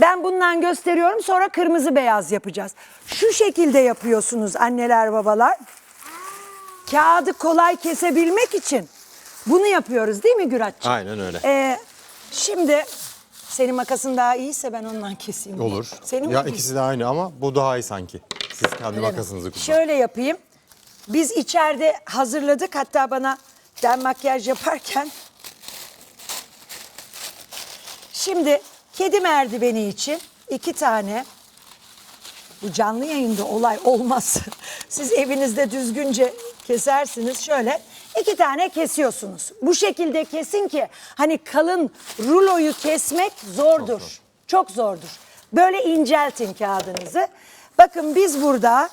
Ben bundan gösteriyorum sonra kırmızı beyaz yapacağız. Şu şekilde yapıyorsunuz anneler babalar. Kağıdı kolay kesebilmek için bunu yapıyoruz değil mi Güratçığım? Aynen öyle. Ee, şimdi senin makasın daha iyiyse ben ondan keseyim. Olur. Senin ya mi ikisi de aynı ama bu daha iyi sanki. Siz kendi Öyle makasınızı kullanın. Şöyle yapayım. Biz içeride hazırladık. Hatta bana ben makyaj yaparken. Şimdi kedi merdiveni için iki tane. Bu canlı yayında olay olmaz. Siz evinizde düzgünce kesersiniz. Şöyle iki tane kesiyorsunuz. Bu şekilde kesin ki hani kalın ruloyu kesmek zordur. Çok zordur. Böyle inceltin kağıdınızı. Bakın biz burada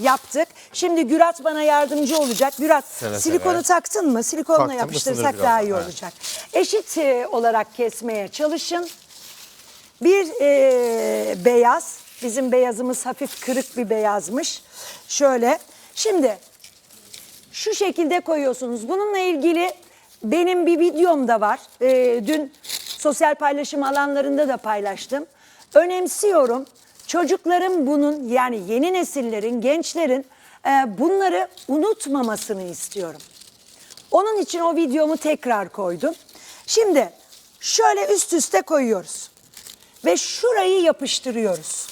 yaptık. Şimdi Gürat bana yardımcı olacak. Gürat Seve silikonu seve. taktın mı? Silikonla Taktım, yapıştırsak daha iyi Evet. olacak. Eşit e, olarak kesmeye çalışın. Bir e, beyaz, bizim beyazımız hafif kırık bir beyazmış. Şöyle, şimdi şu şekilde koyuyorsunuz. Bununla ilgili benim bir videom da var. E, dün sosyal paylaşım alanlarında da paylaştım. Önemsiyorum. Çocukların bunun yani yeni nesillerin, gençlerin e, bunları unutmamasını istiyorum. Onun için o videomu tekrar koydum. Şimdi şöyle üst üste koyuyoruz. Ve şurayı yapıştırıyoruz.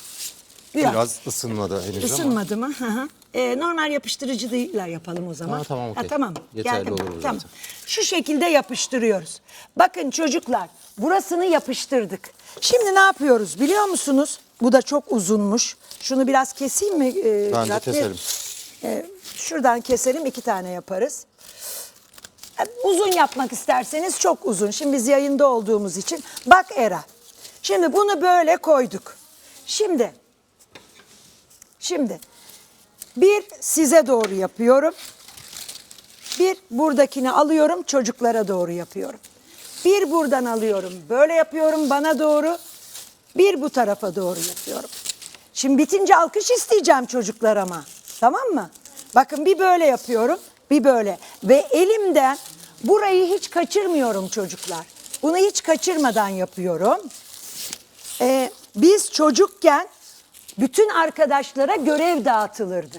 Biraz. Biraz ısınmadı henüz ama. Isınmadı mı? Hı hı. Ee, normal yapıştırıcıyla yapalım o zaman. Ha, tamam, okey. tamam. Yeterli Geldim. olur Tamam. zaten. Şu şekilde yapıştırıyoruz. Bakın çocuklar burasını yapıştırdık. Şimdi ne yapıyoruz biliyor musunuz? Bu da çok uzunmuş. Şunu biraz keseyim mi? Ee, Ben de Murat Bey? keserim. Ee, şuradan keselim iki tane yaparız. E, Uzun yapmak isterseniz çok uzun. Şimdi biz yayında olduğumuz için. Bak Era. Şimdi bunu böyle koyduk. Şimdi. Şimdi. Bir size doğru yapıyorum. Bir buradakini alıyorum çocuklara doğru yapıyorum. Bir buradan alıyorum böyle yapıyorum bana doğru. Bir bu tarafa doğru yapıyorum. Şimdi bitince alkış isteyeceğim çocuklar ama. Tamam mı? Bakın bir böyle yapıyorum bir böyle. Ve elimden burayı hiç kaçırmıyorum çocuklar. Bunu hiç kaçırmadan yapıyorum. Ee, biz çocukken bütün arkadaşlara görev dağıtılırdı.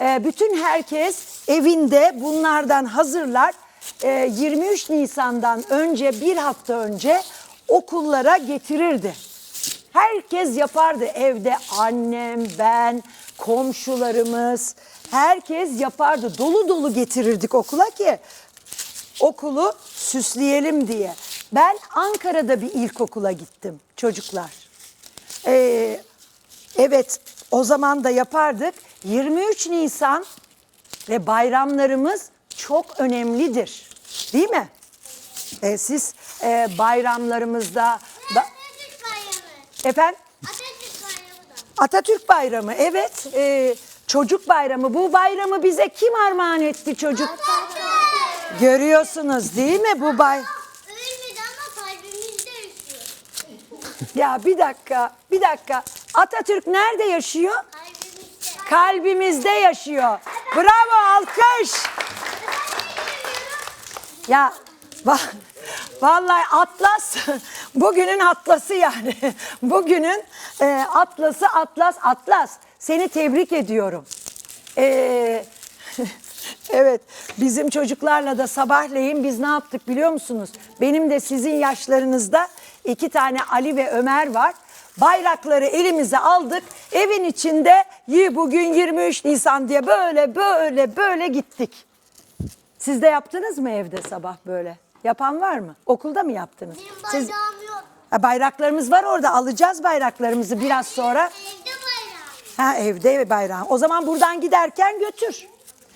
Ee, bütün herkes evinde bunlardan hazırlar. Ee, 23 Nisan'dan önce bir hafta önce okullara getirirdi. Herkes yapardı evde annem, ben, komşularımız herkes yapardı. Dolu dolu getirirdik okula ki okulu süsleyelim diye. Ben Ankara'da bir ilkokula gittim çocuklar. Ee, evet o zaman da yapardık. 23 Nisan ve bayramlarımız çok önemlidir. Değil mi? Ee, siz e, bayramlarımızda... da- Atatürk Bayramı. efendim? Atatürk Bayramı da. Atatürk Bayramı evet. Ee, çocuk bayramı. Bu bayramı bize kim armağan etti çocuk? Atatürk. Görüyorsunuz değil mi bu bay... Ölmedi ama kalbimizde yaşıyor. Ya bir dakika, bir dakika. Atatürk nerede yaşıyor? Kalbimizde. Kalbimizde yaşıyor. Bravo, alkış. Ya va- vallahi Atlas bugünün Atlas'ı yani. Bugünün e, Atlas'ı Atlas Atlas. Seni tebrik ediyorum. Ee, evet bizim çocuklarla da sabahleyin biz ne yaptık biliyor musunuz? Benim de sizin yaşlarınızda iki tane Ali ve Ömer var. Bayrakları elimize aldık. Evin içinde "Yi, bugün 23 Nisan diye böyle böyle böyle gittik. Siz de yaptınız mı evde sabah böyle? Yapan var mı? Okulda mı yaptınız? Benim Siz, bayrağım yok. Ha, bayraklarımız var orada. Alacağız bayraklarımızı biraz sonra. Evde bayram. Ha evde bayrağı. O zaman buradan giderken götür.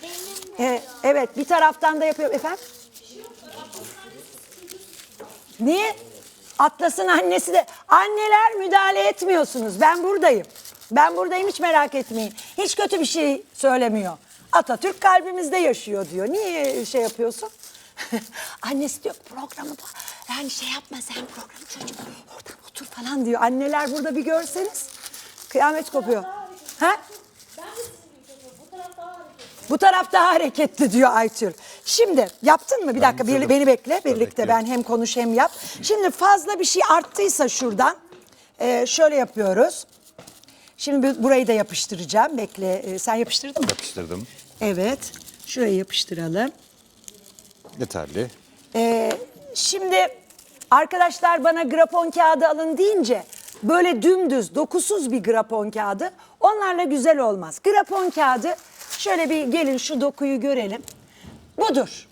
Benim Ee, evet bir taraftan da yapıyorum. Efendim? Niye? Atlas'ın annesi de. Anneler müdahale etmiyorsunuz. Ben buradayım. Ben buradayım hiç merak etmeyin. Hiç kötü bir şey söylemiyor. Atatürk kalbimizde yaşıyor diyor. Niye şey yapıyorsun? Annesi diyor programı bu. Yani şey yapma sen programı çocuk oradan otur falan diyor. Anneler burada bir görseniz kıyamet kopuyor. Ha? Bu taraf daha hareketli diyor Aytül. Şimdi yaptın mı? Bir dakika bir- beni bekle. Birlikte ben hem konuş hem yap. Şimdi fazla bir şey arttıysa şuradan e, şöyle yapıyoruz. Şimdi bu- burayı da yapıştıracağım. Bekle. e, sen yapıştırdın mı? Yapıştırdım. Evet. Şurayı yapıştıralım. Yeterli. Ee, şimdi arkadaşlar bana grafon kağıdı alın deyince böyle dümdüz, dokusuz bir grafon kağıdı onlarla güzel olmaz. Grafon kağıdı şöyle bir gelin şu dokuyu görelim. Budur.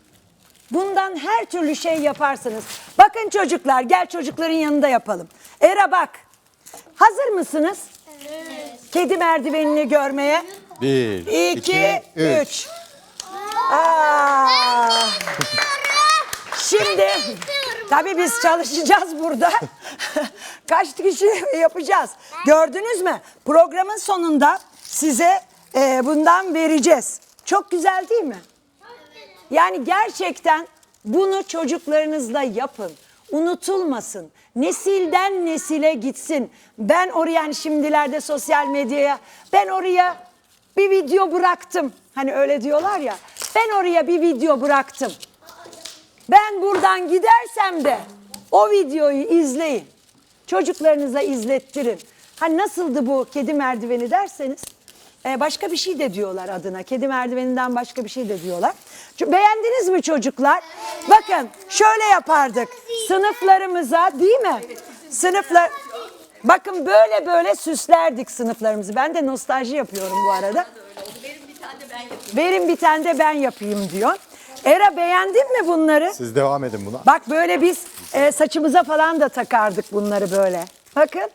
Bundan her türlü şey yaparsınız. Bakın çocuklar gel çocukların yanında yapalım. Era bak. Hazır mısınız? Kedi merdivenini görmeye. Bir, İki, üç. Aa. Şimdi tabii biz çalışacağız burada. Kaç kişi yapacağız? Gördünüz mü? Programın sonunda size e, bundan vereceğiz. Çok güzel değil mi? Yani gerçekten bunu çocuklarınızla yapın. Unutulmasın. Nesilden nesile gitsin. Ben oraya yani şimdilerde sosyal medyaya ben oraya bir video bıraktım. Hani öyle diyorlar ya. Ben oraya bir video bıraktım. Ben buradan gidersem de o videoyu izleyin. Çocuklarınıza izlettirin. Hani nasıldı bu kedi merdiveni derseniz e, başka bir şey de diyorlar adına. Kedi merdiveninden başka bir şey de diyorlar. Beğendiniz mi çocuklar? Bakın şöyle yapardık. Sınıflarımıza değil mi? Sınıflar Bakın böyle böyle süslerdik sınıflarımızı. Ben de nostalji yapıyorum bu arada. Verin bir tane de ben yapayım diyor. Era beğendin mi bunları? Siz devam edin buna. Bak böyle biz e, saçımıza falan da takardık bunları böyle. Bakın